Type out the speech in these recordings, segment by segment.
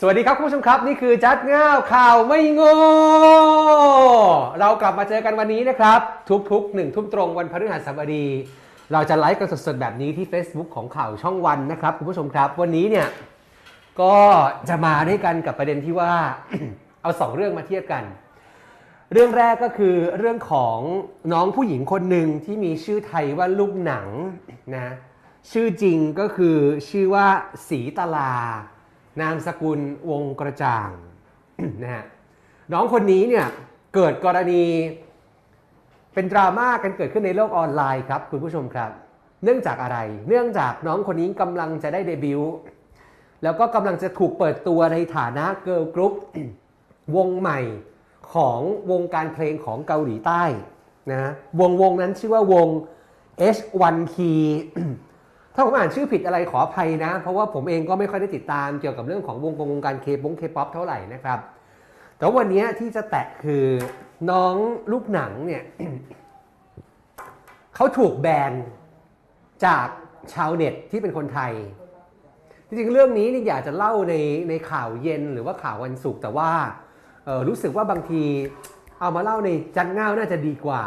สวัสดีครับคุณผู้ชมครับ นี่คือจัดง่าวข่าวไม่โง่เรากลับมาเจอกันวันนี้นะครับ ทุกๆหนึ่งทุ่มตรงวันพฤหัสบดี เราจะไลฟ์กันสดๆแบบนี้ที่ Facebook ของข่าวช่องวันนะครับคุณผู้ชมครับ วันนี้เนี่ยก็จะมาด้วยกันกับประเด็นที่ว่า เอาสองเรื่องมาเทียบกัน เรื่องแรกก็คือเรื่องของน้องผู้หญิงคนหนึ่งที่มีชื่อไทยว่าลูกหนังนะชื่อจริงก็คือชื่อว่าสีตลา นามสกุลวงกระจ่างนะฮะน้องคนนี้เนี่ยเกิดกรณีเป็นดราม่ากันเกิดขึ้นในโลกออนไลน์ครับคุณผู้ชมครับ เนื่องจากอะไร เนื่องจากน้องคนนี้กำลังจะได้เดบิวต์แล้วก็กำลังจะถูกเปิดตัวในฐานะเกิร์ลกรุ๊ปวงใหม่ของวงการเพลงของเกาหลีใต้นะวงวงนั้นชื่อว่าวง H1T ถ้าผมอ่านชื่อผิดอะไรขออภัยนะ เพราะว่าผมเองก็ไม่ค่อยได้ติดตามเกี่ยวกับเรื่องของวงวงการเคปงเคป๊อปเท่าไหร่นะครับ แต่วันนี้ที่จะแตะคือน้องลูกหนังเนี่ยเขาถูกแบนจากชาวเน็ตที่เป็นคนไทย จริงๆเรื่องนี้นี่อยากจะเล่าในในข่าวเย็นหรือว่าข่าววันศุกร์แต่ว่ารู้สึกว่าบางทีเอามาเล่าในจันง่าน่าจะดีกว่า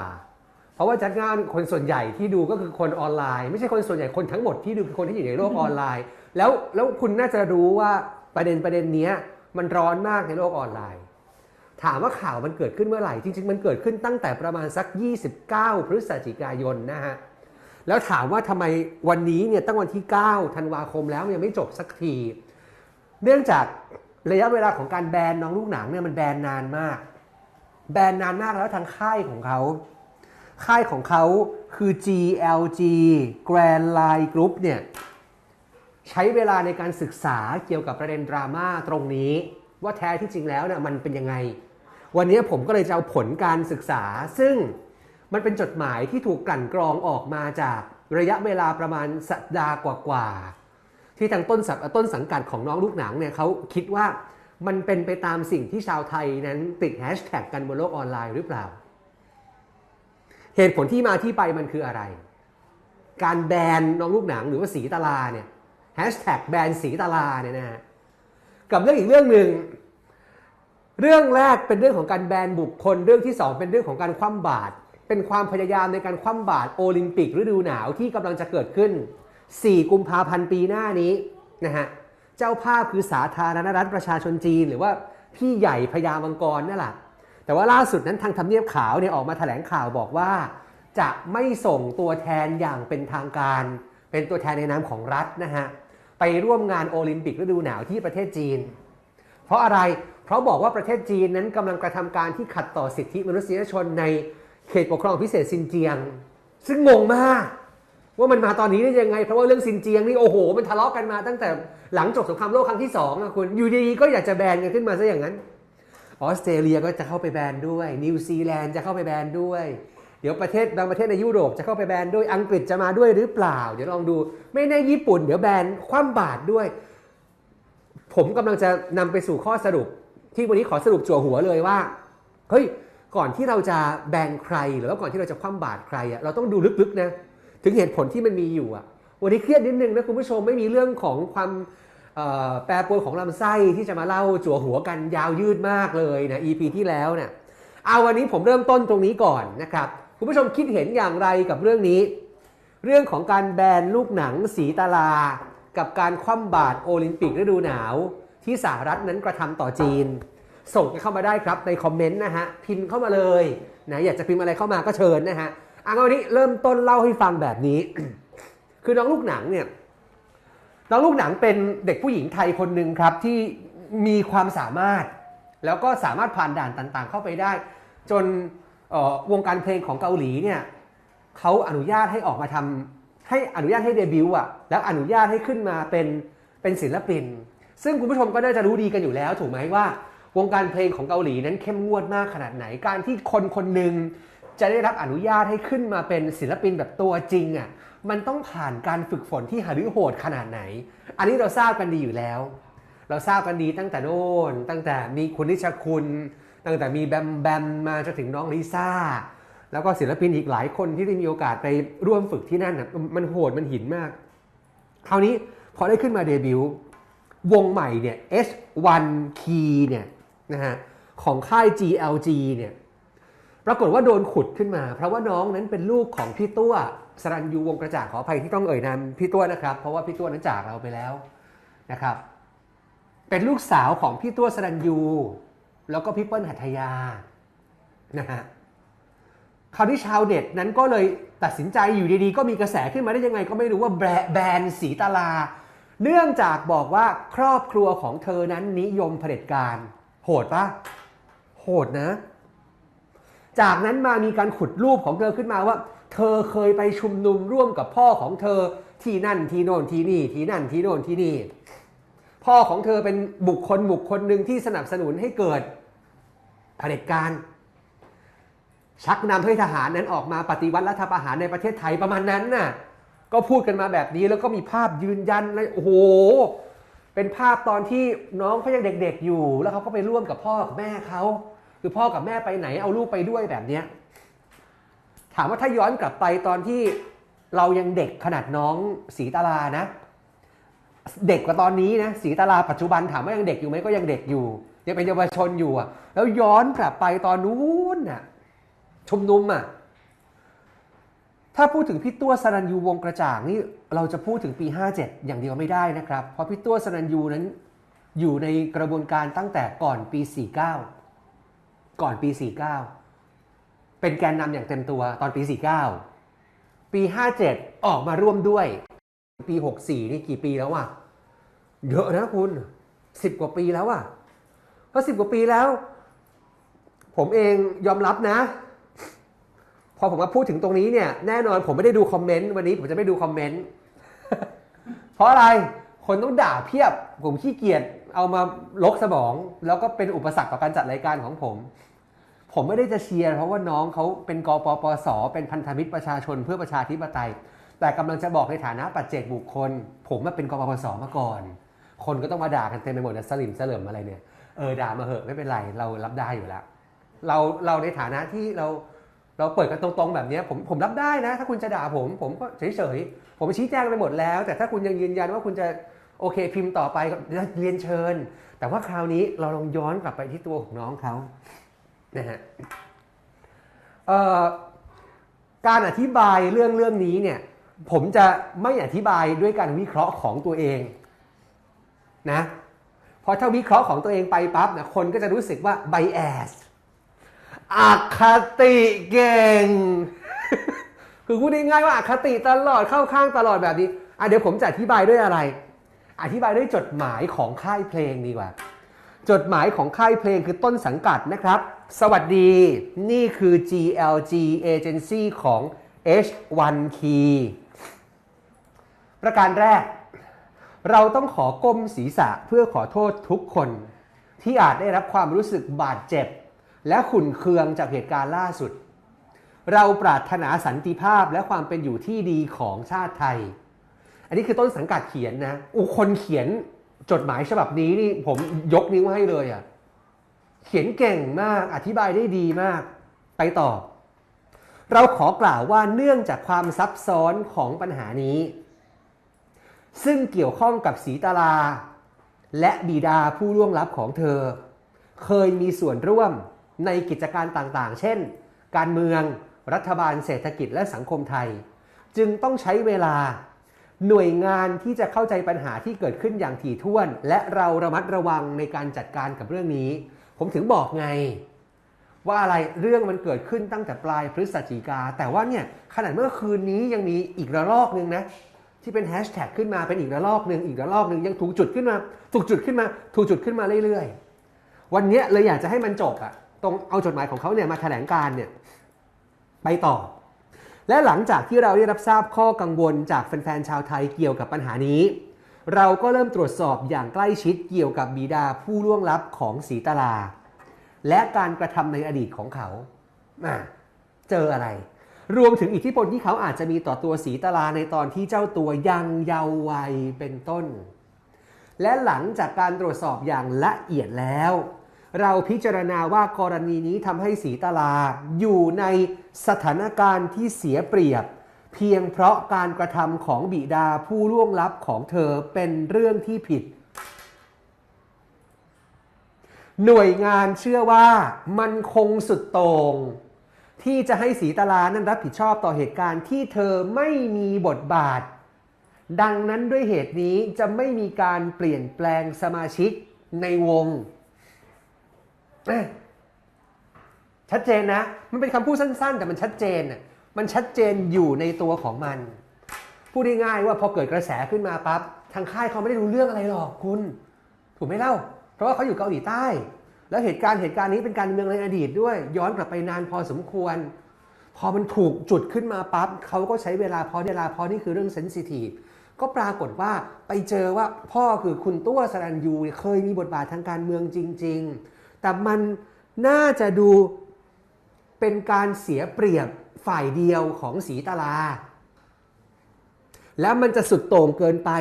ราะว่าจันง่าวคนส่วนใหญ่ที่ดูก็คือคนออนไลน์ ไม่ใช่คนส่วนใหญ่คนทั้งหมดที่ดูคือคนที่อยู่ในโลกออนไลน์ แล้วแล้วคุณน่าจะรู้ว่าประเด็นประเด็นเนี้ยมันร้อนมากในโลกออนไลน์ ถามว่าข่าวมันเกิดขึ้นเมื่อไหร่ จริง ๆ มันเกิดขึ้นตั้งแต่ประมาณสัก 29 พฤศจิกายนนะฮะแล้วถามว่าทำไมวันนี้เนี่ยตั้งวันที่ 9 ธันวาคมแล้วยังไม่จบสักที เนื่องจากระยะเวลาของการแบนน้องลูกหนังเนี่ยมันแบนนานมาก แบนนานมากแล้วทางค่ายของเขา ค่ายของเขาคือ GLG Grand Line Group เนี่ยใช้เวลาในการศึกษาเกี่ยวกับประเด็นดราม่าตรงนี้ ว่าแท้ที่จริงแล้วเนี่ยมันเป็นยังไง วันนี้ผมก็เลยจะเอาผลการศึกษา ซึ่งมันเป็นจดหมายที่ถูกกลั่นกรองออกมาจากระยะเวลาประมาณสัปดาห์กว่าๆที่ทางต้นสังต้นสังกัดของน้องลูกหนังเนี่ยเขาคิดว่ามันเป็นไปตามสิ่งที่ชาวไทยนั้นติดแฮชแท็กกันบนโลกออนไลน์หรือเปล่า เหตุผลที่มาที่ไปมันคืออะไร การแบนน้องลูกหนังหรือว่าสีตาลาเนี่ยแฮชแท็กแบนสีตาลาเนี่ยนะฮะกับเรื่องอีกเรื่องหนึ่งเรื่องแรกเป็นเรื่องของการแบนบุคคล เรื่องที่ 2 เป็นเรื่องของการคว่ำบาตรเป็นความพยายามในการคว่ำบาตรโอลิมปิกฤดูหนาวที่กำลังจะเกิดขึ้น 4 กุมภาพันธ์ปีหน้านี้นะฮะเจ้าภาพคือสาธารณรัฐประชาชนจีน หรือว่าพี่ใหญ่พญามังกรนั่นแหละ แต่ว่าล่าสุดนั้นทางทำเนียบขาวเนี่ยออกมาแถลงข่าวบอกว่า จะไม่ส่งตัวแทนอย่างเป็นทางการ เป็นตัวแทนในนามของรัฐนะฮะไปร่วมงานโอลิมปิกฤดูหนาวที่ประเทศจีน เพราะอะไรเพราะบอกว่าประเทศจีนนั้นกำลังกระทำการที่ขัดต่อสิทธิมนุษยชนในเขตปกครองพิเศษซินเจียง ซึ่งงงมากว่ามันมาตอนนี้ได้ยังไง เพราะว่าเรื่องซินเจียงนี่โอ้โห มันทะเลาะกันมาตั้งแต่หลังจบสงครามโลกครั้งที่สองอะคุณอยู่ดีๆก็อยากจะแบนกันขึ้นมาซะอย่างนั้น ออสเตรเลียก็จะเข้าไปแบนด้วย นิวซีแลนด์จะเข้าไปแบนด้วย เดี๋ยวประเทศบางประเทศในยุโรปจะเข้าไปแบนด้วย อังกฤษจะมาด้วยหรือเปล่า เดี๋ยวลองดู ไม่แน่ญี่ปุ่น เดี๋ยวแบนคว่ำบาตรด้วย ผมกำลังจะนำไปสู่ข้อสรุป ที่วันนี้ขอสรุปจั่วหัวเลยว่า เฮ้ย ก่อนที่เราจะแบนใคร หรือว่าก่อนที่เราจะคว่ำบาตรใครอะเราต้องดูลึกๆนะ ถึงเหตุผลที่มันมีอยู่อะวันนี้เครียดนิดนึงนะคุณผู้ชมไม่มีเรื่องของความ แปรปรวนของลำไส้ที่จะมาเล่าจั่วหัวกันยาวยืดมากเลยนะ EP ที่แล้วเนี่ยเอาวันนี้ผมเริ่มต้นตรงนี้ก่อนนะครับ คุณผู้ชมคิดเห็นอย่างไรกับเรื่องนี้ เรื่องของการแบนลูกหนังสีตาลา กับการคว่ำบาตรโอลิมปิกฤดูหนาว ที่สหรัฐนั้นกระทำต่อจีน ส่งเข้ามาได้ครับในคอมเมนต์นะฮะพิมพ์เข้ามาเลยนะอยากจะพิมพ์อะไรเข้ามาก็เชิญนะฮะอะวันนี้เริ่มต้นเล่าให้ฟังแบบนี้ คือน้องลูกหนังเนี่ย น้องลูกหนังเป็นเด็กผู้หญิงไทยคนหนึ่งครับที่มีความสามารถ แล้วก็สามารถผ่านด่านต่างๆ เข้าไปได้ จนวงการเพลงของเกาหลีเนี่ยเขาอนุญาตให้ออกมาทำให้อนุญาตให้เดบิวต์อะแล้วอนุญาตให้ขึ้นมาเป็นเป็นศิลปิน ซึ่งคุณผู้ชมก็น่าจะรู้ดีกันอยู่แล้ว ถูกไหมว่า วงการเพลงของเกาหลีนั้นเข้มงวดมากขนาดไหนการที่คนคนหนึ่ง จะได้รับอนุญาตให้ขึ้นมาเป็นศิลปินแบบตัวจริงอะมันต้องผ่านการฝึกฝนที่หฤโหดขนาดไหน อันนี้เราทราบกันดีอยู่แล้ว เราทราบกันดีตั้งแต่โน่นตั้งแต่มีคุณนิชคุณ ตั้งแต่มีแบมแบมมาจนถึงน้องลิซ่า แล้วก็ศิลปินอีกหลายคนที่ได้มีโอกาสไปร่วมฝึกที่นั่นน่ะมันโหดมันหินมาก คราวนี้พอได้ขึ้นมาเดบิวต์วงใหม่เนี่ย H1 Key เนี่ยนะฮะของค่าย GLG เนี่ย ปรากฏว่าโดนขุดขึ้นมา เพราะว่าน้องนั้นเป็นลูกของพี่ตัวสรัญยูวงกระจ่างขออภัยที่ต้องเอ่ยนามพี่ตัวนะครับ เพราะว่าพี่ตัวนั้นจากเราไปแล้วนะครับ เป็นลูกสาวของพี่ตัวสรัญยู แล้วก็พี่เปิ้ลหัตยานะฮะคราวนี้ชาวเน็ตนั้นก็เลยตัดสินใจอยู่ดีๆ ก็มีกระแสขึ้นมาได้ยังไง ก็ไม่รู้ว่าแบแบรนด์สีตาลา เนื่องจากบอกว่าครอบครัวของเธอนั้นนิยมเผด็จการ โหดปะโหดนะ จากนั้นมามีการขุดรูปของเธอขึ้นมาว่า เธอเคยไปชุมนุมร่วมกับพ่อของเธอที่นั่นที่โน่นที่นี่ที่นั่นที่โน่นที่นี่ พ่อของเธอเป็นบุคคลบุคคลหนึ่งที่สนับสนุนให้เกิดเผด็จการ ชักนำให้ทหารนั้นออกมาปฏิวัติรัฐประหารในประเทศไทยประมาณนั้นน่ะก็พูดกันมาแบบนี้แล้วก็มีภาพยืนยันเลยโอ้โหเป็นภาพตอนที่น้องเขายังเด็กๆอยู่ แล้วเขาก็ไปร่วมกับพ่อกับแม่เขา คือพ่อกับแม่ไปไหนเอาลูกไปด้วยแบบเนี้ยถามว่าถ้าย้อนกลับไปตอนที่เรายังเด็กขนาดน้องสีตาลานะ เด็กกว่าตอนนี้นะสีตาราปัจจุบันถามว่ายังเด็กอยู่ไหมก็ยังเด็กอยู่ยังเป็นเยาวชนอยู่อะแล้วย้อนกลับไปตอนนู้นน่ะชุมนุมอะถ้าพูดถึงพี่ตัวสรัญยูวงกระจ่างนี่เราจะพูดถึงปี 57 อย่างเดียวไม่ได้นะครับ เพราะพี่ตัวสรัญยูนั้นอยู่ในกระบวนการตั้งแต่ก่อนปี 49 ก่อนปี 49 เป็นแกนนำอย่างเต็มตัวตอนปี 49 ปี 57 ออกมาร่วมด้วย ปี 64 นี่กี่ปีแล้วอะเยอะนะคุณ 10 กว่าปีแล้วอะเพราะ 10 กว่าปีแล้ว ผมเองยอมรับนะ พอผมมาพูดถึงตรงนี้เนี่ย แน่นอนผมไม่ได้ดูคอมเมนต์วันนี้ผมจะไม่ดูคอมเมนต์เพราะอะไรคนต้องด่าเพียบ ผมขี้เกียจ เอามาลกสมอง แล้วก็เป็นอุปสรรคต่อการจัดรายการของผม ผมไม่ได้จะเชียร์เพราะว่าน้องเขาเป็นกปปส เป็นพันธมิตรประชาชนเพื่อประชาธิปไตย แต่กำลังจะบอกในฐานะปัจเจกบุคคล ผมมาเป็นกปปสมาก่อน คนก็ต้องมาด่ากันเต็มไปหมดนะสลิมสลิมอะไรเนี่ยเออด่ามาเหอะไม่เป็นไรเรารับได้อยู่แล้วเราเราในฐานะที่เราเราเปิดกันตรงๆแบบนี้ผมผมรับได้นะ ถ้าคุณจะด่าผม ผมก็เฉยๆผมชี้แจงไปหมดแล้ว แต่ถ้าคุณยังยืนยันว่าคุณจะ โอเค พิมพ์ต่อไปเรียนเชิญ แต่ว่าคราวนี้เราลองย้อนกลับไปที่ตัวของน้องเขานะฮะการอธิบายเรื่องเรื่องนี้เนี่ย ผมจะไม่อธิบายด้วยการวิเคราะห์ของตัวเองนะเพราะถ้าวิเคราะห์ของตัวเองไปปั๊บนะคนก็จะรู้สึกว่า bias อคติเก่ง คือพูดง่ายๆว่าอคติตลอดเข้าข้างตลอดแบบนี้อะเดี๋ยวผมจะอธิบายด้วยอะไร อธิบายด้วยจดหมายของค่ายเพลงดีกว่า จดหมายของค่ายเพลงคือต้นสังกัดนะครับ สวัสดีนี่คือ GLG Agency ของ H1 Key ประการแรก เราต้องขอก้มศีรษะเพื่อขอโทษทุกคน ที่อาจได้รับความรู้สึกบาดเจ็บ และขุ่นเคืองจากเหตุการณ์ล่าสุด เราปรารถนาสันติภาพและความเป็นอยู่ที่ดีของชาติไทย อันนี้คือต้นสังกัดเขียนนะอุคนเขียนจดหมายฉบับนี้นี่ผมยกนิ้วให้เลยอะ่ะ เขียนเก่งมากอธิบายได้ดีมาก ไปต่อ เราขอกล่าวว่าเนื่องจากความซับซ้อนของปัญหานี้ ซึ่งเกี่ยวข้องกับสีตาราและบิดาผู้ล่วงลับของเธอ เคยมีส่วนร่วมในกิจการต่างๆ เช่น การเมือง รัฐบาลเศรษฐกิจและสังคมไทย จึงต้องใช้เวลา หน่วยงานที่จะเข้าใจปัญหาที่เกิดขึ้นอย่างถี่ถ้วน และเราระมัดระวังในการจัดการกับเรื่องนี้ ผมถึงบอกไง ว่าอะไรเรื่องมันเกิดขึ้นตั้งแต่ปลายพฤศจิกา แต่ว่าเนี่ยขนาดเมื่อคืนนี้ยังมีอีกระลอกหนึ่งนะ ที่เป็นแฮชแท็กขึ้นมาเป็นอีกระลอกหนึ่งอีกระลอกหนึ่งยังถูกจุดขึ้นมา ถูกจุดขึ้นมา ถูกจุดขึ้นมาเรื่อยๆ วันนี้เลยอยากจะให้มันจบอะตรงเอาจดหมายของเขาเนี่ยมาแถลงการเนี่ยไปต่อ และหลังจากที่เราได้รับทราบข้อกังวลจากแฟนๆชาวไทยเกี่ยวกับปัญหานี้ เราก็เริ่มตรวจสอบอย่างใกล้ชิดเกี่ยวกับบิดาผู้ล่วงลับของสีตาลา และการกระทำในอดีตของเขา เจออะไร รวมถึงอิทธิพลที่เขาอาจจะมีต่อตัวสีตาลาในตอนที่เจ้าตัวยังเยาว์วัยเป็นต้น และหลังจากการตรวจสอบอย่างละเอียดแล้ว เราพิจารณาว่ากรณีนี้ทำให้สีตาลาอยู่ใน สถานการณ์ที่เสียเปรียบ เพียงเพราะการกระทำของบิดาผู้ล่วงลับของเธอเป็นเรื่องที่ผิด หน่วยงานเชื่อว่ามันคงสุดโต่งที่จะให้สีตาลานั้นรับผิดชอบต่อเหตุการณ์ที่เธอไม่มีบทบาท ดังนั้นด้วยเหตุนี้จะไม่มีการเปลี่ยนแปลงสมาชิกในวง ชัดเจนนะ มันเป็นคำพูดสั้น ๆ แต่มันชัดเจนน่ะมันชัดเจนอยู่ในตัวของมัน พูดง่ายๆว่าพอเกิดกระแสขึ้นมาปั๊บทางค่ายเขาไม่ได้รู้เรื่องอะไรหรอกคุณ ถูกไหมเล่า เพราะว่าเขาอยู่เกาหลีใต้ แล้วเหตุการณ์เหตุการณ์นี้เป็นการเมืองในอดีตด้วย ย้อนกลับไปนานพอสมควร พอมันถูกจุดขึ้นมาปั๊บเขาก็ใช้เวลาพอเวลาพอนี่คือเรื่องเซนซิทีฟก็ปรากฏว่าไปเจอว่าพ่อคือคุณตัวสรัญยูเคยมีบทบาททางการเมืองจริง ๆ แต่มันน่าจะดู เป็นการเสียเปรียบฝ่ายเดียวของสีตาลาแล้วมันจะสุดโต่งเกินไป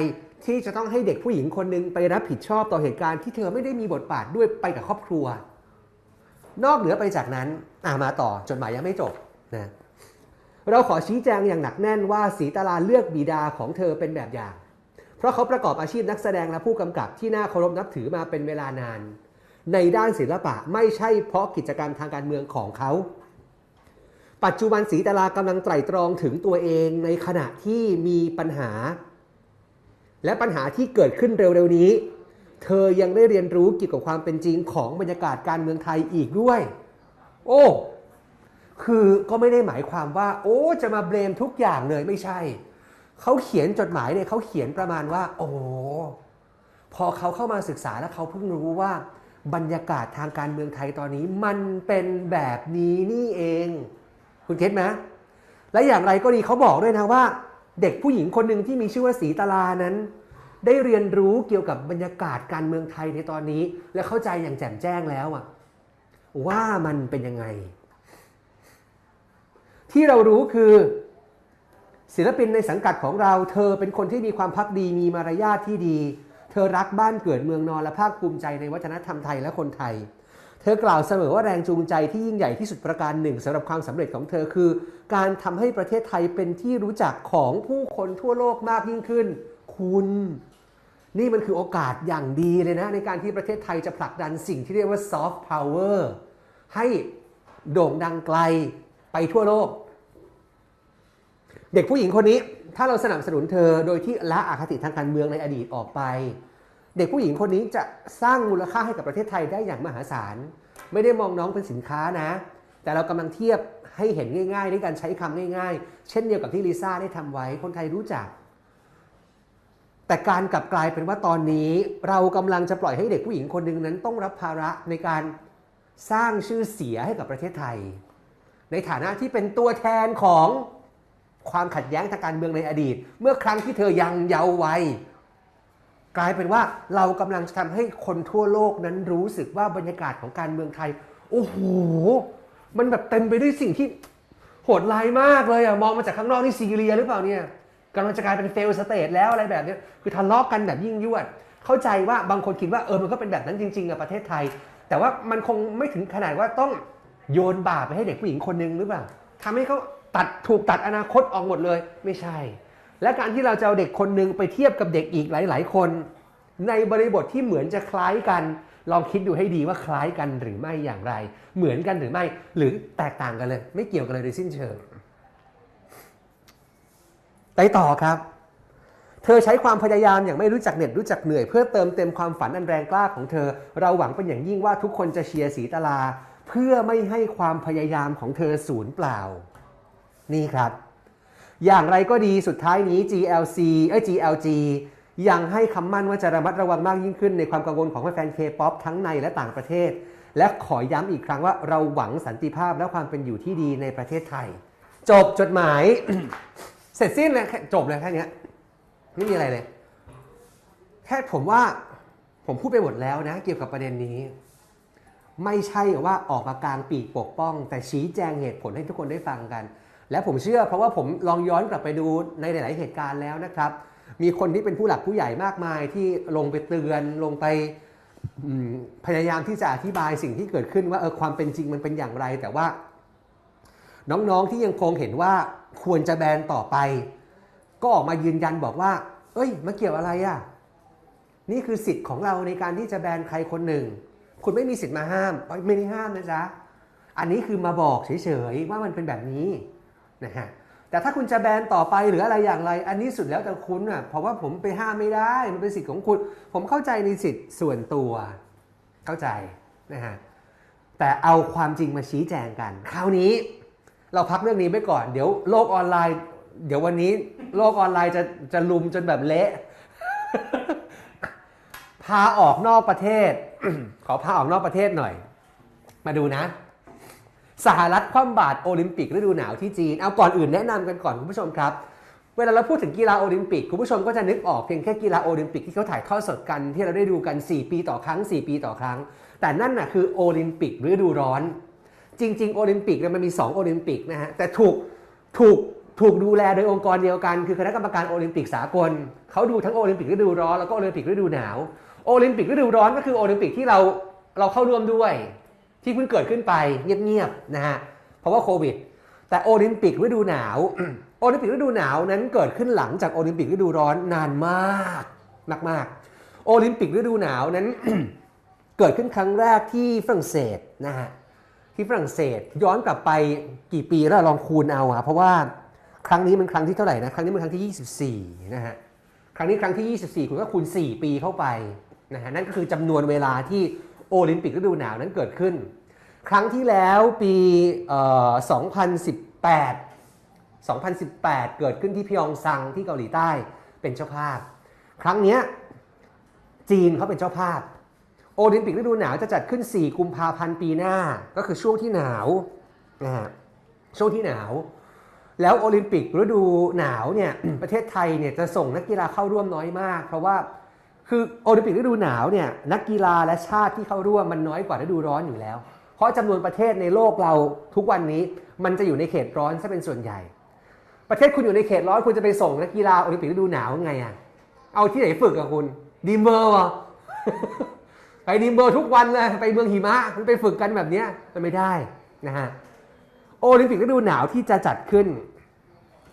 ที่จะต้องให้เด็กผู้หญิงคนหนึ่งไปรับผิดชอบต่อเหตุการณ์ที่เธอไม่ได้มีบทบาทด้วยไปกับครอบครัว นอกเหนือไปจากนั้นอ่ามาต่อจดหมายยังไม่จบนะเราขอชี้แจงอย่างหนักแน่นว่าสีตาลาเลือกบิดาของเธอเป็นแบบอย่าง เพราะเขาประกอบอาชีพนักแสดงและผู้กำกับที่น่าเคารพนับถือมาเป็นเวลานาน ในด้านศิลปะไม่ใช่เพราะกิจกรรมทางการเมืองของเขา ปัจจุบันสีตาลากำลังไตร่ตรองถึงตัวเองในขณะที่มีปัญหา และปัญหาที่เกิดขึ้นเร็วๆนี้ เธอยังได้เรียนรู้เกี่ยวกับความเป็นจริงของบรรยากาศการเมืองไทยอีกด้วย โอ้คือก็ไม่ได้หมายความว่า โอ้จะมาเบลมทุกอย่างเลยไม่ใช่ เขาเขียนจดหมายเนี่ยเขาเขียนประมาณว่า โอ้พอเขาเข้ามาศึกษาแล้วเขาเพิ่งรู้ว่า บรรยากาศทางการเมืองไทยตอนนี้มันเป็นแบบนี้นี่เอง คุณเก็ตไหมและอย่างไรก็ดีเขาบอกด้วยนะว่า เด็กผู้หญิงคนหนึ่งที่มีชื่อว่าสีตลานั้น ได้เรียนรู้เกี่ยวกับบรรยากาศการเมืองไทยในตอนนี้ และเข้าใจอย่างแจ่มแจ้งแล้วอะว่ามันเป็นยังไง ที่เรารู้คือศิลปินในสังกัดของเรา เธอเป็นคนที่มีความพักดีมีมารยาทที่ดี เธอรักบ้านเกิดเมืองนอนและภาคภูมิใจในวัฒนธรรมไทยและคนไทย ธอกล่าวเสมอว่าแรงจูงใจที่ยิ่งใหญ่ที่สุดประการหนึ่งสำหรับความสำเร็จของเธอคือ การทำให้ประเทศไทยเป็นที่รู้จักของผู้คนทั่วโลกมากยิ่งขึ้น คุณ นี่มันคือโอกาสอย่างดีเลยนะ ในการที่ประเทศไทยจะผลักดันสิ่งที่เรียกว่าซอฟต์พาวเวอร์ให้โด่งดังไกลไปทั่วโลก เด็กผู้หญิงคนนี้ ถ้าเราสนับสนุนเธอโดยที่ละอคติทางการเมืองในอดีตออกไป เด็กผู้หญิงคนนี้จะสร้างมูลค่าให้กับประเทศไทยได้อย่างมหาศาล ไม่ได้มองน้องเป็นสินค้านะ แต่เรากำลังเทียบให้เห็นง่ายๆด้วยการใช้คำง่าย ๆ เช่นเดียวกับที่ลิซ่าได้ทำไว้คนไทยรู้จัก แต่การกลับกลายเป็นว่าตอนนี้เรากำลังจะปล่อยให้เด็กผู้หญิงคนหนึ่งนั้นต้องรับภาระในการสร้างชื่อเสียให้กับประเทศไทย ในฐานะที่เป็นตัวแทนของความขัดแย้งทางการเมืองในอดีต เมื่อครั้งที่เธอยังเยาว์วัย กลายเป็นว่าเรากำลังจะทำให้คนทั่วโลกนั้นรู้สึกว่าบรรยากาศของการเมืองไทย โอ้โห มันแบบเต็มไปด้วยสิ่งที่โหดร้ายมากเลยอะมองมาจากข้างนอกนี่ซีเรียหรือเปล่าเนี่ยกำลังจะกลายเป็นเฟลสเตทแล้วอะไรแบบนี้คือทะเลาะกันแบบยิ่งยวด เข้าใจว่าบางคนคิดว่าเออมันก็เป็นแบบนั้นจริงๆอะประเทศไทย แต่ว่ามันคงไม่ถึงขนาดว่าต้องโยนบาปไปให้เด็กผู้หญิงคนหนึงหรือเปล่าทำให้เขาตัดถูกตัดอนาคตออกหมดเลยไม่ใช่ และการที่เราจะเอาเด็กคนหนึ่งไปเทียบกับเด็กอีกหลาย ๆ คน ในบริบทที่เหมือนจะคล้ายกัน ลองคิดดูให้ดีว่าคล้ายกันหรือไม่อย่างไร เหมือนกันหรือไม่ หรือแตกต่างกันเลย ไม่เกี่ยวกันเลยโดยสิ้นเชิงไปต่อครับ เธอใช้ความพยายามอย่างไม่รู้จักเหน็ดรู้จักเหนื่อย เพื่อเติมเต็มความฝันอันแรงกล้าของเธอ เราหวังเป็นอย่างยิ่งว่าทุกคนจะเชียร์สีตลา เพื่อไม่ให้ความพยายามของเธอสูญเปล่า นี่ครับ อย่างไรก็ดีสุดท้ายนี้ GLC เอ้ย GLG ยังให้คำมั่นว่าจะระมัดระวังมากยิ่งขึ้นในความกังวลของแฟนๆ K-POP ทั้งในและต่างประเทศ และขอย้ำอีกครั้งว่าเราหวังสันติภาพและความเป็นอยู่ที่ดีในประเทศไทย จบจดหมาย เสร็จสิ้นเลยแค่จบเลยแค่นี้ไม่มีอะไรเลย แค่ผมว่าผมพูดไปหมดแล้วนะ เกี่ยวกับประเด็นนี้ ไม่ใช่ว่าออกมากลางปีกปกป้อง แต่ชี้แจงเหตุผลให้ทุกคนได้ฟังกัน และผมเชื่อเพราะว่าผมลองย้อนกลับไปดูในหลาย ๆ เหตุการณ์แล้วนะครับ มีคนที่เป็นผู้หลักผู้ใหญ่มากมายที่ลงไปเตือนลงไปพยายามที่จะอธิบายสิ่งที่เกิดขึ้นว่าเออความเป็นจริงมันเป็นอย่างไร แต่ว่า น้อง ๆ ที่ยังคงเห็นว่าควรจะแบนต่อไป ก็ออกมายืนยันบอกว่า เอ้ยมาเกี่ยวอะไรอะ่ะนี่คือสิทธิ์ของเราในการที่จะแบนใครคนหนึ่ง คุณไม่มีสิทธิ์มาห้ามไม่ได้ห้ามนะจ๊ะ อันนี้คือมาบอกเฉยๆว่ามันเป็นแบบนี้ นะฮะแต่ถ้าคุณจะแบนต่อไปหรืออะไรอย่างไร อันนี้สุดแล้วแต่คุณอะเพราะว่าผมไปห้ามไม่ได้มันเป็นสิทธิ์ของคุณ ผมเข้าใจในสิทธิ์ส่วนตัวเข้าใจนะฮะแต่เอาความจริงมาชี้แจงกัน คราวนี้เราพักเรื่องนี้ไปก่อน เดี๋ยวโลกออนไลน์ เดี๋ยววันนี้โลกออนไลน์จะจะลุมจนแบบเละพาออกนอกประเทศ ขอพาออกนอกประเทศหน่อย มาดูนะ สหรัฐคว่ำบาตรโอลิมปิกฤดูหนาวที่จีน เอาก่อนอื่นแนะนำกันก่อนคุณผู้ชมครับ เวลาเราพูดถึงกีฬาโอลิมปิกคุณผู้ชมก็จะนึกออกเพียงแค่กีฬาโอลิมปิกที่เขาถ่ายทอดสดกันที่เราได้ดูกัน 4 ปีต่อครั้ง 4 ปีต่อครั้ง แต่นั่นน่ะคือโอลิมปิกฤดูร้อน จริง ๆ โอลิมปิกเนี่ยมันมี 2 โอลิมปิกนะฮะแต่ถูกถูกถูกดูแลโดยองค์กรเดียวกัน คือคณะกรรมการโอลิมปิกสากลเขาดูทั้งโอลิมปิกฤดูร้อนแล้วก็โอลิมปิกฤดูหนาวโอลิมปิกฤดูร้อนก็คือโอลิมปิกที่เราเราเข้าร่วมด้วย ที่เพิ่งเกิดขึ้นไปเงียบๆนะฮะเพราะว่าโควิด แต่โอลิมปิกฤดูหนาว โอลิมปิกฤดูหนาวนั้นเกิดขึ้นหลังจากโอลิมปิกฤดูร้อนนานมากมากๆโอลิมปิกฤดูหนาวนั้นเกิดขึ้นครั้งแรกที่ฝรั่งเศสนะฮะที่ฝรั่งเศสย้อนกลับไปกี่ปีแล้วลองคูณเอาอะเพราะว่าครั้งนี้มันครั้งที่เท่าไหร่นะครั้งนี้มันครั้งที่ 24นะฮะครั้งนี้ครั้งที่ 24 คุณก็คูณ 4 ปีเข้าไปนะฮะนั่นก็คือจำนวนเวลาที่ โอลิมปิกฤดูหนาวนั้นเกิดขึ้น ครั้งที่แล้วปี2018 2018 เกิดขึ้นที่พยองซังที่เกาหลีใต้เป็นเจ้าภาพ ครั้งนี้จีนเขาเป็นเจ้าภาพ โอลิมปิกฤดูหนาวจะจัดขึ้น 4 กุมภาพันธ์ปีหน้า ก็คือช่วงที่หนาวนะฮะช่วงที่หนาว แล้วโอลิมปิกฤดูหนาวเนี่ยประเทศไทยเนี่ยจะส่งนักกีฬาเข้าร่วมน้อยมาก เพราะว่า คือโอลิมปิกฤดูหนาวเนี่ยนักกีฬาและชาติที่เข้าร่วมมันน้อยกว่าฤดูร้อนอยู่แล้ว เพราะจำนวนประเทศในโลกเราทุกวันนี้มันจะอยู่ในเขตร้อนซะเป็นส่วนใหญ่ ประเทศคุณอยู่ในเขตร้อนคุณจะไปส่งนักกีฬาโอลิมปิกฤดูหนาวไงอะเอาที่ไหนฝึกอะคุณดีเบอร์วะไปดีเบอร์ทุกวันเลยไปเมืองหิมะมันไปฝึกกันแบบเนี้ยมันไม่ได้นะฮะโอลิมปิกฤดูหนาวที่จะจัดขึ้น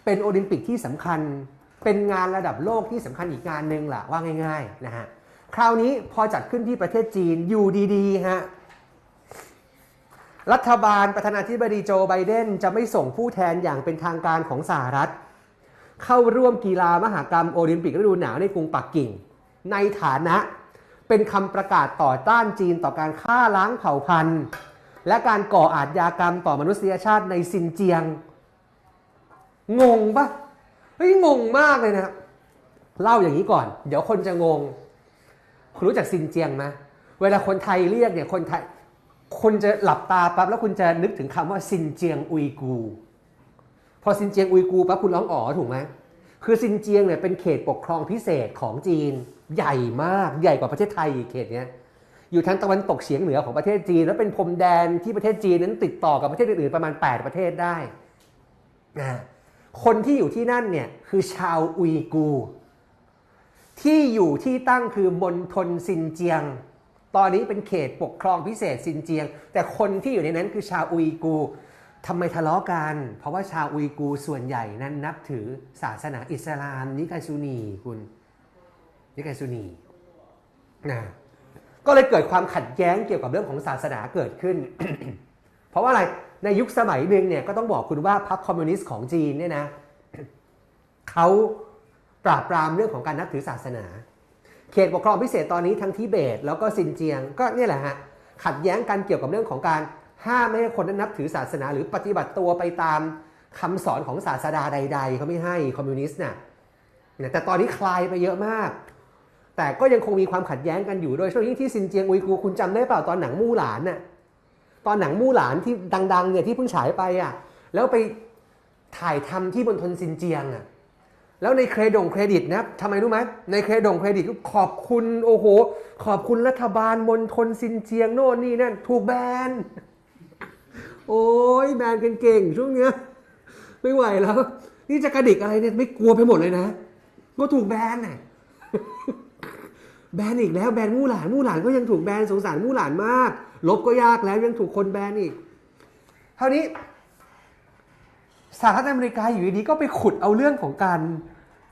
เป็นโอลิมปิกที่สำคัญ เป็นงานระดับโลกที่สำคัญอีกงานหนึ่งล่ะว่าง่ายๆนะฮะคราวนี้พอจัดขึ้นที่ประเทศจีนอยู่ดีๆฮะรัฐบาลประธานาธิบดีโจไบเดนจะไม่ส่งผู้แทนอย่างเป็นทางการของสหรัฐ เข้าร่วมกีฬามหากรรมโอลิมปิกฤดูหนาวในกรุงปักกิ่ง ในฐานะเป็นคำประกาศต่อต้านจีนต่อการฆ่าล้างเผ่าพันธุ์ และการก่ออาชญากรรมต่อมนุษยชาติในซินเจียง งงปะ เฮ้ยงงมากเลยนะเล่าอย่างนี้ก่อน เดี๋ยวคนจะงง คุณรู้จักซินเจียงไหมเวลาคนไทยเรียกเนี่ยคนไทยคนจะหลับตาปั๊บแล้วคุณจะนึกถึงคำว่าซินเจียงอุยกู พอซินเจียงอุยกูปั๊บคุณร้องอ๋อถูกไหมคือซินเจียงเนี่ยเป็นเขตปกครองพิเศษของจีน ใหญ่มากใหญ่กว่าประเทศไทยอีกเขตเนี้ยอยู่ทางตะวันตกเฉียงเหนือของประเทศจีน แล้วเป็นพรมแดนที่ประเทศจีนนั้นติดต่อกับประเทศอื่นๆประมาณ 8 ประเทศได้นะ คนที่อยู่ที่นั่นเนี่ยคือชาวอุยกู ที่อยู่ที่ตั้งคือมณฑลซินเจียง ตอนนี้เป็นเขตปกครองพิเศษซินเจียง แต่คนที่อยู่ในนั้นคือชาวอุยกูทำไมทะเลาะกัน เพราะว่าชาวอุยกูส่วนใหญ่นั้นนับถือศาสนาอิสลาม นิกายซุนีคุณนิกายซุนีนะก็เลยเกิดความขัดแย้งเกี่ยวกับเรื่องของศาสนาเกิดขึ้น เพราะว่าอะไร ในยุคสมัยหนึ่งเนี่ยก็ต้องบอกคุณว่าพรรคคอมมิวนิสต์ของจีนเนี่ยนะเขาปราบปรามเรื่องของการนับถือศาสนา เขตปกครองพิเศษตอนนี้ทั้งทิเบต แล้วก็ซินเจียงก็เนี่ยแหละฮะขัดแย้งกันเกี่ยวกับเรื่องของการห้ามไม่ให้คนนั้นนับถือศาสนา หรือปฏิบัติตัวไปตามคำสอนของศาสดาใด ๆเขาไม่ให้คอมมิวนิสต์น่ะแต่ตอนนี้คลายไปเยอะมาก แต่ก็ยังคงมีความขัดแย้งกันอยู่โดยเฉพาะยิ่งที่ซินเจียงอุยกูร์คุณจำได้เปล่าตอนหนังมู่หลานน่ะ ตอนหนังมู่หลานที่ดังๆเนี่ยที่เพิ่งฉายไปอะแล้วไปถ่ายทำที่บนทนซินเจียงอะแล้วในเครดงเครดิตนะทำไมรู้ไหมในเครดงเครดิตก็ขอบคุณโอ้โห ขอบคุณรัฐบาลมณฑลซินเจียงโน่นนี่นั่นถูกแบนโอ้ยแบนกันเก่งช่วงเนี้ยไม่ไหวแล้ว นี่จะกระดิกอะไรเนี่ยไม่กลัวไปหมดเลยนะก็ถูกแบนน่ะ แบนอีกแล้วแบนมู่หลานมู่หลานก็ยังถูกแบนสงสารมู่หลานมาก ลบก็ยากแล้วยังถูกคนแบนอีกเท่านี้สหรัฐอเมริกาอยู่ดีๆก็ไปขุดเอาเรื่องของการ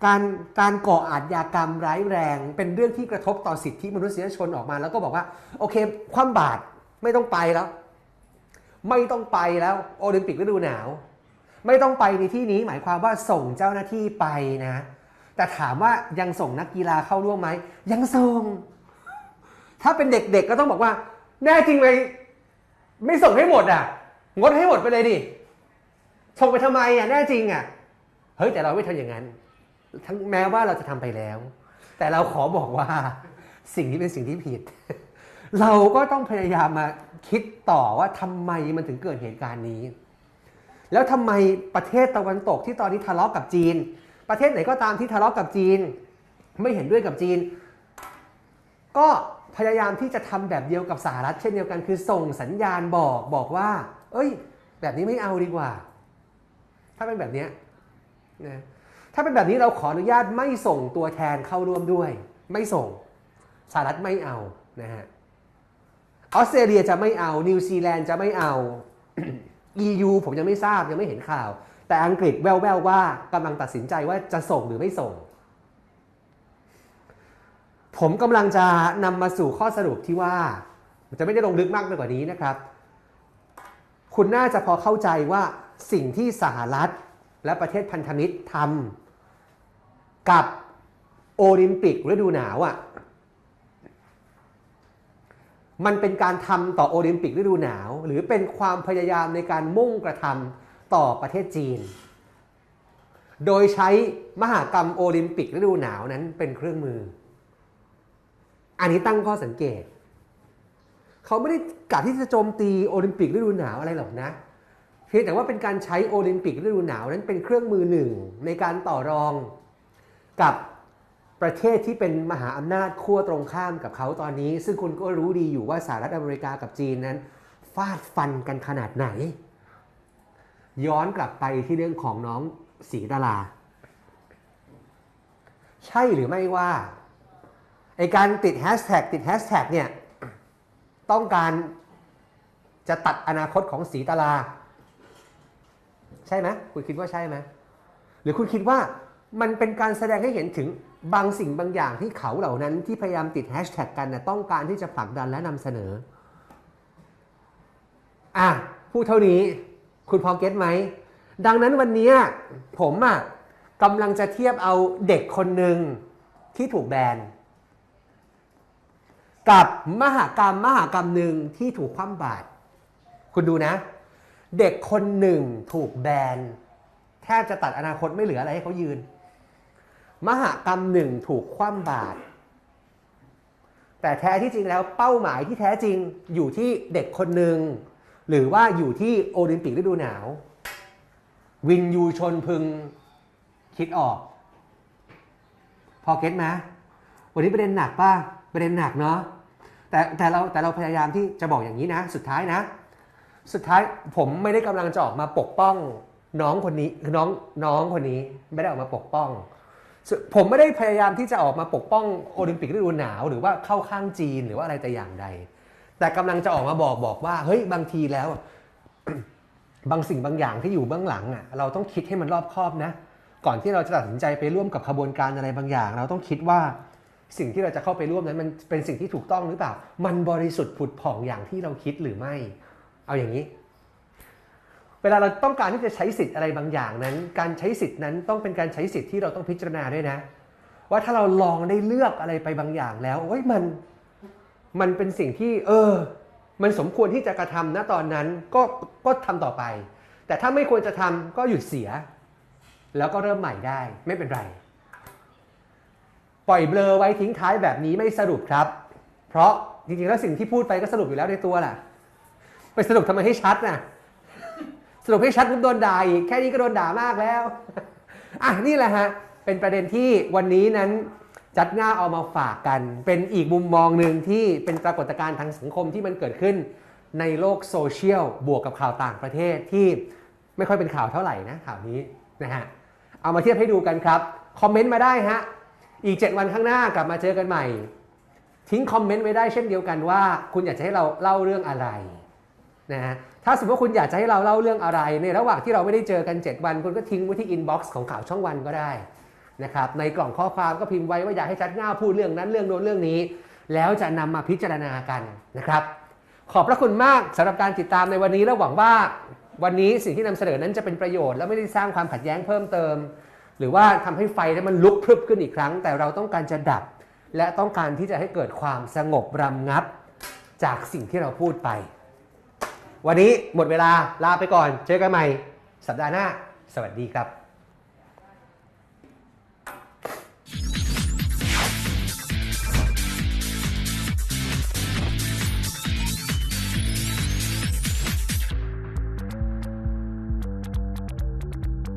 การการก่ออาชญากรรมร้ายแรง เป็นเรื่องที่กระทบต่อสิทธิมนุษยชนออกมาแล้วก็บอกว่า โอเค คว่ำบาตรไม่ต้องไปแล้ว ไม่ต้องไปแล้ว โอลิมปิกฤดูหนาว ไม่ต้องไปในที่นี้หมายความว่าส่งเจ้าหน้าที่ไปนะ แต่ถามว่ายังส่งนักกีฬาเข้าร่วมไหม ยังส่ง ถ้าเป็นเด็กๆก็ต้องบอกว่า แน่จริงเลยไม่ส่งให้หมดอะ งดให้หมดไปเลยดิส่งไปทำไมอะแน่จริงอะเฮ้ยแต่เราไม่ทำอย่างนั้นทั้งแม้ว่าเราจะทำไปแล้ว แต่เราขอบอกว่าสิ่งนี้เป็นสิ่งที่ผิด เราก็ต้องพยายามมาคิดต่อว่าทำไมมันถึงเกิดเหตุการณ์นี้ แล้วทำไมประเทศตะวันตกที่ตอนนี้ทะเลาะกับจีน ประเทศไหนก็ตามที่ทะเลาะกับจีน ไม่เห็นด้วยกับจีน ก็พยายามที่จะทำแบบเดียวกับสหรัฐเช่นเดียวกันคือส่งสัญญาณบอกบอกว่า เอ้ย แบบนี้ไม่เอาดีกว่า ถ้าเป็นแบบนี้นะถ้าเป็นแบบนี้เราขออนุญาตไม่ส่งตัวแทนเข้าร่วมด้วย ไม่ส่งสหรัฐไม่เอานะฮะออสเตรเลียจะไม่เอา นิวซีแลนด์จะไม่เอา EU ผมยังไม่ทราบยังไม่เห็นข่าว แต่อังกฤษแววๆว่ากำลังตัดสินใจว่าจะส่งหรือไม่ส่ง ผมกำลังจะนำมาสู่ข้อสรุปที่ว่าจะไม่ได้ลงลึกมากไปกว่านี้นะครับ คุณน่าจะพอเข้าใจว่าสิ่งที่สหรัฐและประเทศพันธมิตรทำกับโอลิมปิกฤดูหนาวอะ่ะมันเป็นการทำต่อโอลิมปิกฤดูหนาว หรือเป็นความพยายามในการมุ่งกระทำ ต่อประเทศจีน โดยใช้มหากรรมโอลิมปิกฤดูหนาวนั้นเป็นเครื่องมือ อันนี้ตั้งข้อสังเกต เขาไม่ได้กะที่จะโจมตีโอลิมปิกฤดูหนาวอะไรหรอกนะ เพียงแต่ว่าเป็นการใช้โอลิมปิกฤดูหนาวนั้นเป็นเครื่องมือหนึ่งในการต่อรองกับประเทศที่เป็นมหาอำนาจขั้วตรงข้ามกับเขาตอนนี้ ซึ่งคุณก็รู้ดีอยู่ว่าสหรัฐอเมริกากับจีนนั้น ฟาดฟันกันขนาดไหน ย้อนกลับไปที่เรื่องของน้องสีดารา ใช่หรือไม่ว่าไอการติดแฮชแท็กติดแฮชแท็กเนี่ย ต้องการจะตัดอนาคตของสีตารา ใช่ไหมคุณคิดว่าใช่ไหมหรือคุณคิดว่ามันเป็นการแสดงให้เห็นถึงบางสิ่งบางอย่างที่เขาเหล่านั้นที่พยายามติดแฮชแท็กกันนะต้องการที่จะผลักดันและนำเสนอ อะ พูดเท่านี้ คุณพอเก็ตไหม ดังนั้นวันนี้ผมอะกำลังจะเทียบเอาเด็กคนหนึ่งที่ถูกแบน กับมหากรรมมหากรรมหนึ่งที่ถูกคว่ำบาตรคุณดูนะ เด็กคนหนึ่งถูกแบนแทบจะตัดอนาคตไม่เหลืออะไรให้เขายืน มหากรรมหนึ่งถูกคว่ำบาตรแต่แท้ที่จริงแล้วเป้าหมายที่แท้จริงอยู่ที่เด็กคนหนึ่ง หรือว่าอยู่ที่โอลิมปิกฤดูหนาว วินยูชนพึงคิดออก พอเก็ตไหมวันนี้ประเด็นหนักป่ะประเด็นหนักเนาะแต่แต่เราแต่เราพยายามที่จะบอกอย่างนี้นะ สุดท้ายนะ สุดท้ายผมไม่ได้กำลังจะออกมาปกป้องน้องคนนี้น้องน้องคนนี้ไม่ได้ออกมาปกป้อง ผมไม่ได้พยายามที่จะออกมาปกป้องโอลิมปิกฤดูหนาว หรือว่าเข้าข้างจีนหรือว่าอะไรแต่อย่างใด แต่กำลังจะออกมาบอกบอกว่าเฮ้ยบางทีแล้ว บางสิ่งบางอย่างที่อยู่เบื้องหลังอะเราต้องคิดให้มันรอบคอบนะ ก่อนที่เราจะตัดสินใจไปร่วมกับขบวนการอะไรบางอย่าง เราต้องคิดว่าสิ่งที่เราจะเข้าไปร่วมนั้นมันเป็นสิ่งที่ถูกต้องหรือเปล่า มันบริสุทธิ์ผุดผ่องอย่างที่เราคิดหรือไม่ เอาอย่างนี้ เวลาเราต้องการที่จะใช้สิทธิ์อะไรบางอย่างนั้น การใช้สิทธิ์นั้นต้องเป็นการใช้สิทธิ์ที่เราต้องพิจารณาด้วยนะ ว่าถ้าเราลองได้เลือกอะไรไปบางอย่างแล้วโอ้ยมัน มันเป็นสิ่งที่เออ มันสมควรที่จะกระทำณตอนนั้นก็ก็ทำต่อไป แต่ถ้าไม่ควรจะทำก็หยุดเสีย แล้วก็เริ่มใหม่ได้ไม่เป็นไร ปล่อยเบลอไว้ทิ้งท้ายแบบนี้ไม่สรุปครับ เพราะจริงๆแล้วสิ่งที่พูดไปก็สรุปอยู่แล้วในตัวแหละไปสรุปทำไมให้ชัดน่ะสรุปให้ชัดปุ๊บโดนด่าอีกแค่นี้ก็โดนด่ามากแล้วอะนี่แหละฮะเป็นประเด็นที่วันนี้นั้น จัดง่าเอามาฝากกัน เป็นอีกมุมมองหนึ่งที่เป็นปรากฏการณ์ทางสังคมที่มันเกิดขึ้น ในโลกโซเชียลบวกกับข่าวต่างประเทศที่ไม่ค่อยเป็นข่าวเท่าไหร่นะข่าวนี้นะฮะเอามาเทียบให้ดูกันครับคอมเมนต์มาได้ฮะอีก 7 วันข้างหน้ากลับมาเจอกันใหม่ ทิ้งคอมเมนต์ไว้ได้เช่นเดียวกันว่า คุณอยากจะให้เราเล่าเรื่องอะไรนะฮะถ้าสมมติว่าคุณอยากจะให้เราเล่าเรื่องอะไร ในระหว่างที่เราไม่ได้เจอกัน 7 วัน คุณก็ทิ้งไว้ที่อินบ็อกซ์ของข่าวช่องวันก็ได้ นะครับในกล่องข้อความก็พิมพ์ไว้ว่าอยากให้ชัดง่าพูดเรื่องนั้นเรื่องโน้นเรื่องนี้ แล้วจะนำมาพิจารณากันนะครับ ขอบพระคุณมากสำหรับการติดตามในวันนี้และหวังว่าวันนี้สิ่งที่นำเสนอนั้นจะเป็นประโยชน์และไม่ได้สร้างความขัดแย้งเพิ่มเติม หรือว่าทำให้ไฟนั้นมันลุกพรึบขึ้นอีกครั้ง แต่เราต้องการจะดับ และต้องการที่จะให้เกิดความสงบรำงับจากสิ่งที่เราพูดไป วันนี้หมดเวลาลาไปก่อน เจอกันใหม่ สัปดาห์หน้า สวัสดีครับ